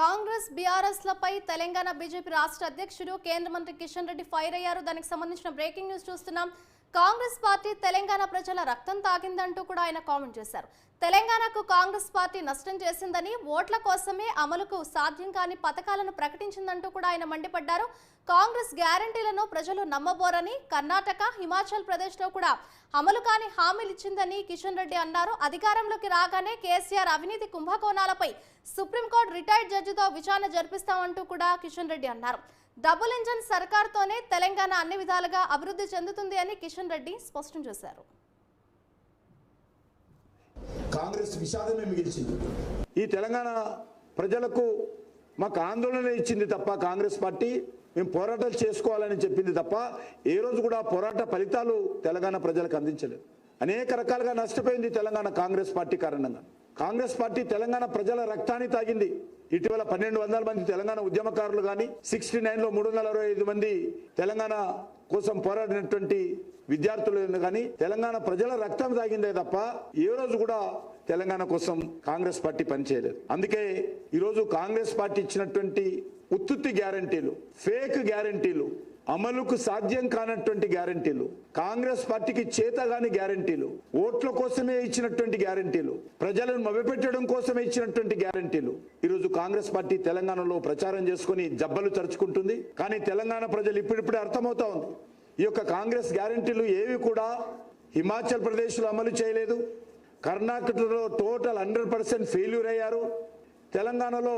Congress BRS లపై Telangana BJP రాష్ట్ర అధ్యక్షుడు కేంద్ర మంత్రి కిషన్ రెడ్డి ఫైర్ అయ్యారు. దానికి సంబంధించిన బ్రేకింగ్ న్యూస్ చూస్తున్నాం. కాంగ్రెస్ పార్టీ తెలంగాణ ప్రజల రక్తం తాగిందంటూ కూడా ఆయన కామెంట్ చేశారు. తెలంగాణకు కాంగ్రెస్ పార్టీ నష్టం చేసిందని ఓట్ల కోసమే అమలుకు సాధ్యం కాని పథకాలను ప్రకటించిందంటూ కూడా ఆయన మండిపడ్డారు. కాంగ్రెస్ గ్యారంటీలను ప్రజలు నమ్మబోరని కర్ణాటక హిమాచల్ ప్రదేశ్లో కూడా అమలు కాని హామీలు ఇచ్చిందని కిషన్ రెడ్డి అన్నారు. అధికారంలోకి రాగానే కేసీఆర్ అవినీతి కుంభకోణాలపై సుప్రీంకోర్టు రిటైర్డ్ జడ్జితో విచారణ జరిపిస్తామంటూ కూడా కిషన్ రెడ్డి అన్నారు. డబుల్ ఇంజన్ సర్కార్తోనే తెలంగాణ అన్ని విధాలుగా అభివృద్ధి చెందుతుంది అని కిషన్ రెడ్డి స్పష్టం చేశారు. కాంగ్రెస్ విషాదమే మిగిల్చింది. ఈ తెలంగాణ ప్రజలకు మాకు ఆందోళన ఇచ్చింది తప్ప కాంగ్రెస్ పార్టీ మేము పోరాటాలు చేసుకోవాలని చెప్పింది తప్ప ఏ రోజు కూడా పోరాట ఫలితాలు తెలంగాణ ప్రజలకు అందించలేదు. అనేక రకాలుగా నష్టపోయింది తెలంగాణ కాంగ్రెస్ పార్టీ కారణంగా. కాంగ్రెస్ పార్టీ తెలంగాణ ప్రజల రక్తాన్ని తాగింది. ఇటీవల పన్నెండు వందల మంది తెలంగాణ ఉద్యమకారులు కానీ సిక్స్టీ నైన్లో మూడు వందల అరవై ఐదు మంది తెలంగాణ కోసం పోరాడినటువంటి విద్యార్థులు కానీ తెలంగాణ ప్రజల రక్తం తాగిందే తప్ప ఏ రోజు కూడా తెలంగాణ కోసం కాంగ్రెస్ పార్టీ పనిచేయలేదు. అందుకే ఈరోజు కాంగ్రెస్ పార్టీ ఇచ్చినటువంటి ఉత్తుత్తి గ్యారంటీలు ఫేక్ గ్యారంటీలు అమలుకు సాధ్యం కానటువంటి గ్యారంటీలు. కాంగ్రెస్ పార్టీకి చేతగాని గ్యారంటీలు. ఓట్ల కోసమే ఇచ్చినటువంటి గ్యారంటీలు. ప్రజలను మభ్యపెట్టడం కోసమే ఇచ్చినటువంటి గ్యారంటీలు. ఈరోజు కాంగ్రెస్ పార్టీ తెలంగాణలో ప్రచారం చేసుకుని జబ్బలు తరుచుకుంటుంది కానీ తెలంగాణ ప్రజలు ఇప్పుడిప్పుడే అర్థమవుతా ఉంది. ఈ యొక్క కాంగ్రెస్ గ్యారంటీలు ఏవి కూడా హిమాచల్ ప్రదేశ్లో అమలు చేయలేదు. కర్ణాటకలో టోటల్ హండ్రెడ్ పర్సెంట్ ఫెయిల్యూర్ అయ్యారు. తెలంగాణలో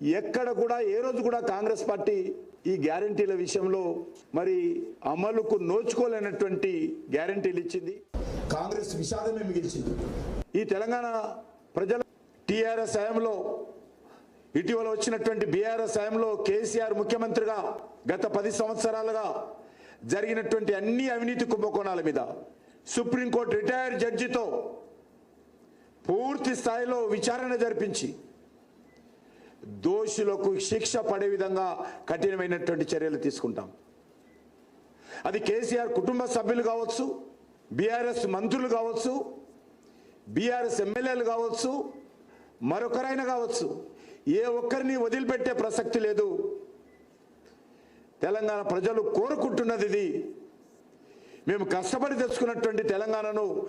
ఎక్కడ కూడా ఏ రోజు కూడా కాంగ్రెస్ పార్టీ ఈ గ్యారంటీల విషయంలో మరి అమలుకు నోచుకోలేనటువంటి గ్యారంటీలు ఇచ్చింది. కాంగ్రెస్ విషాదమే మిగిల్చింది. ఈ తెలంగాణ ప్రజల టీఆర్ఎస్ హయాంలో ఇటీవల వచ్చినటువంటి బీఆర్ఎస్ హయాంలో కేసీఆర్ ముఖ్యమంత్రిగా గత పది సంవత్సరాలుగా జరిగినటువంటి అన్ని అవినీతి కుంభకోణాల మీద సుప్రీంకోర్టు రిటైర్డ్ జడ్జితో పూర్తి స్థాయిలో విచారణ జరిపించి దోషులకు శిక్ష పడే విధంగా కఠినమైనటువంటి చర్యలు తీసుకుంటాం. అది కేసీఆర్ కుటుంబ సభ్యులు కావచ్చు బీఆర్ఎస్ మంత్రులు కావచ్చు బీఆర్ఎస్ ఎమ్మెల్యేలు కావచ్చు మరొకరైనా కావచ్చు ఏ ఒక్కరిని వదిలిపెట్టే ప్రసక్తి లేదు. తెలంగాణ ప్రజలు కోరుకుంటున్నది ఇది. మేము కష్టపడి తెచ్చుకున్నటువంటి తెలంగాణను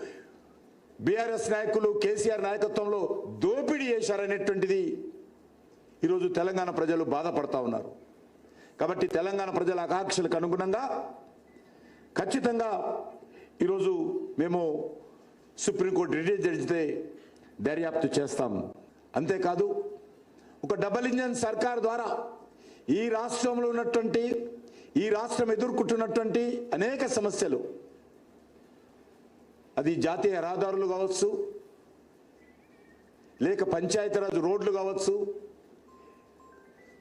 బీఆర్ఎస్ నాయకులు కేసీఆర్ నాయకత్వంలో దోపిడీ చేశారనేటువంటిది ఈరోజు తెలంగాణ ప్రజలు బాధపడతా ఉన్నారు. కాబట్టి తెలంగాణ ప్రజల ఆకాంక్షలకు అనుగుణంగా ఖచ్చితంగా ఈరోజు మేము సుప్రీంకోర్టు రిటైర్ జడ్జితే దర్యాప్తు చేస్తాం. అంతేకాదు ఒక డబల్ ఇంజన్ సర్కార్ ద్వారా ఈ రాష్ట్రంలో ఉన్నటువంటి ఈ రాష్ట్రం ఎదుర్కొంటున్నటువంటి అనేక సమస్యలు. అది జాతీయ రహదారులు కావచ్చు లేక పంచాయతీరాజ్ రోడ్లు కావచ్చు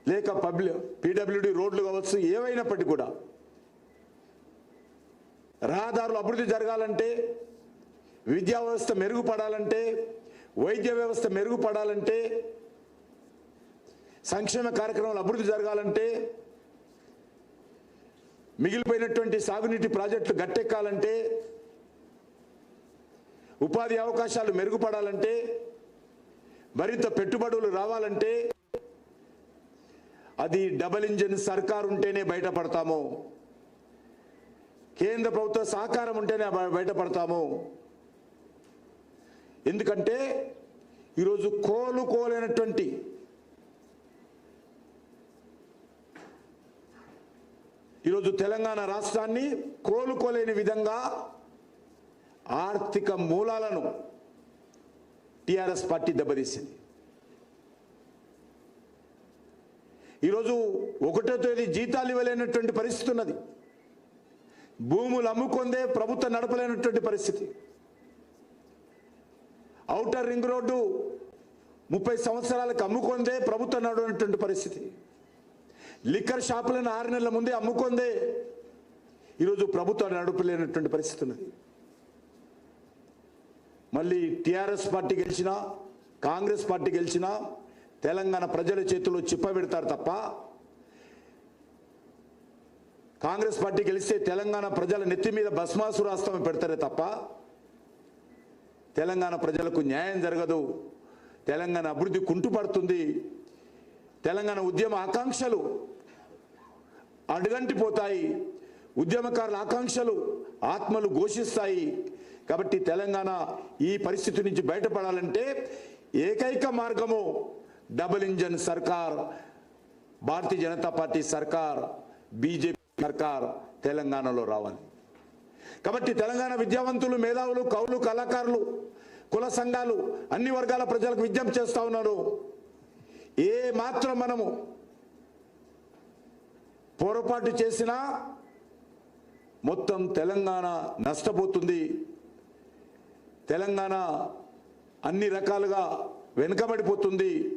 లేక పబ్లిక్ పీడబ్ల్యూడి రోడ్లు కావచ్చు ఏవైనప్పటికీ కూడా రహదారులు అభివృద్ధి జరగాలంటే విద్యా వ్యవస్థ మెరుగుపడాలంటే వైద్య వ్యవస్థ మెరుగుపడాలంటే సంక్షేమ కార్యక్రమాలు అభివృద్ధి జరగాలంటే మిగిలిపోయినటువంటి సాగునీటి ప్రాజెక్టులు గట్టెక్కాలంటే ఉపాధి అవకాశాలు మెరుగుపడాలంటే మరింత పెట్టుబడులు రావాలంటే అది డబల్ ఇంజిన్ సర్కార్ ఉంటేనే బయటపడతాము. కేంద్ర ప్రభుత్వ సహకారం ఉంటేనే బయటపడతాము. ఎందుకంటే ఈరోజు కోలుకోలేనటువంటి ఈరోజు తెలంగాణ రాష్ట్రాన్ని కోలుకోలేని విధంగా ఆర్థిక మూలాలను టిఆర్ఎస్ పార్టీ దెబ్బతీసింది. ఈరోజు ఒకటో తేదీ జీతాలు ఇవ్వలేనటువంటి పరిస్థితి ఉన్నది. భూములు అమ్ముకుందే ప్రభుత్వం నడపలేనటువంటి పరిస్థితి. ఔటర్ రింగ్ రోడ్డు ముప్పై సంవత్సరాలకు అమ్ముకుందే ప్రభుత్వం నడవనటువంటి పరిస్థితి. లిక్కర్ షాపులను ఆరు నెలల ముందే అమ్ముకుందే ఈరోజు ప్రభుత్వం నడపలేనటువంటి పరిస్థితి ఉన్నది. మళ్ళీ టిఆర్ఎస్ పార్టీ గెలిచినా కాంగ్రెస్ పార్టీ గెలిచినా తెలంగాణ ప్రజల చేతిలో చిప్ప పెడతారు తప్ప కాంగ్రెస్ పార్టీ గెలిస్తే తెలంగాణ ప్రజల నెత్తి మీద భస్మాసురాస్తం పెడతారే తప్ప తెలంగాణ ప్రజలకు న్యాయం జరగదు. తెలంగాణ అభివృద్ధి కుంటుపడుతుంది. తెలంగాణ ఉద్యమ ఆకాంక్షలు అడుగంటిపోతాయి. ఉద్యమకారుల ఆకాంక్షలు ఆత్మలు ఘోషిస్తాయి. కాబట్టి తెలంగాణ ఈ పరిస్థితి నుంచి బయటపడాలంటే ఏకైక మార్గము డబుల్ ఇంజన్ సర్కార్ భారతీయ జనతా పార్టీ సర్కార్ బీజేపీ సర్కార్ తెలంగాణలో రావాలి. కాబట్టి తెలంగాణ విద్యావంతులు మేధావులు కవులు కళాకారులు కుల సంఘాలు అన్ని వర్గాల ప్రజలకు విజ్ఞప్తి చేస్తూ ఉన్నారు. ఏ మాత్రం మనము పొరపాటు చేసినా మొత్తం తెలంగాణ నష్టపోతుంది. తెలంగాణ అన్ని రకాలుగా వెనుకబడిపోతుంది.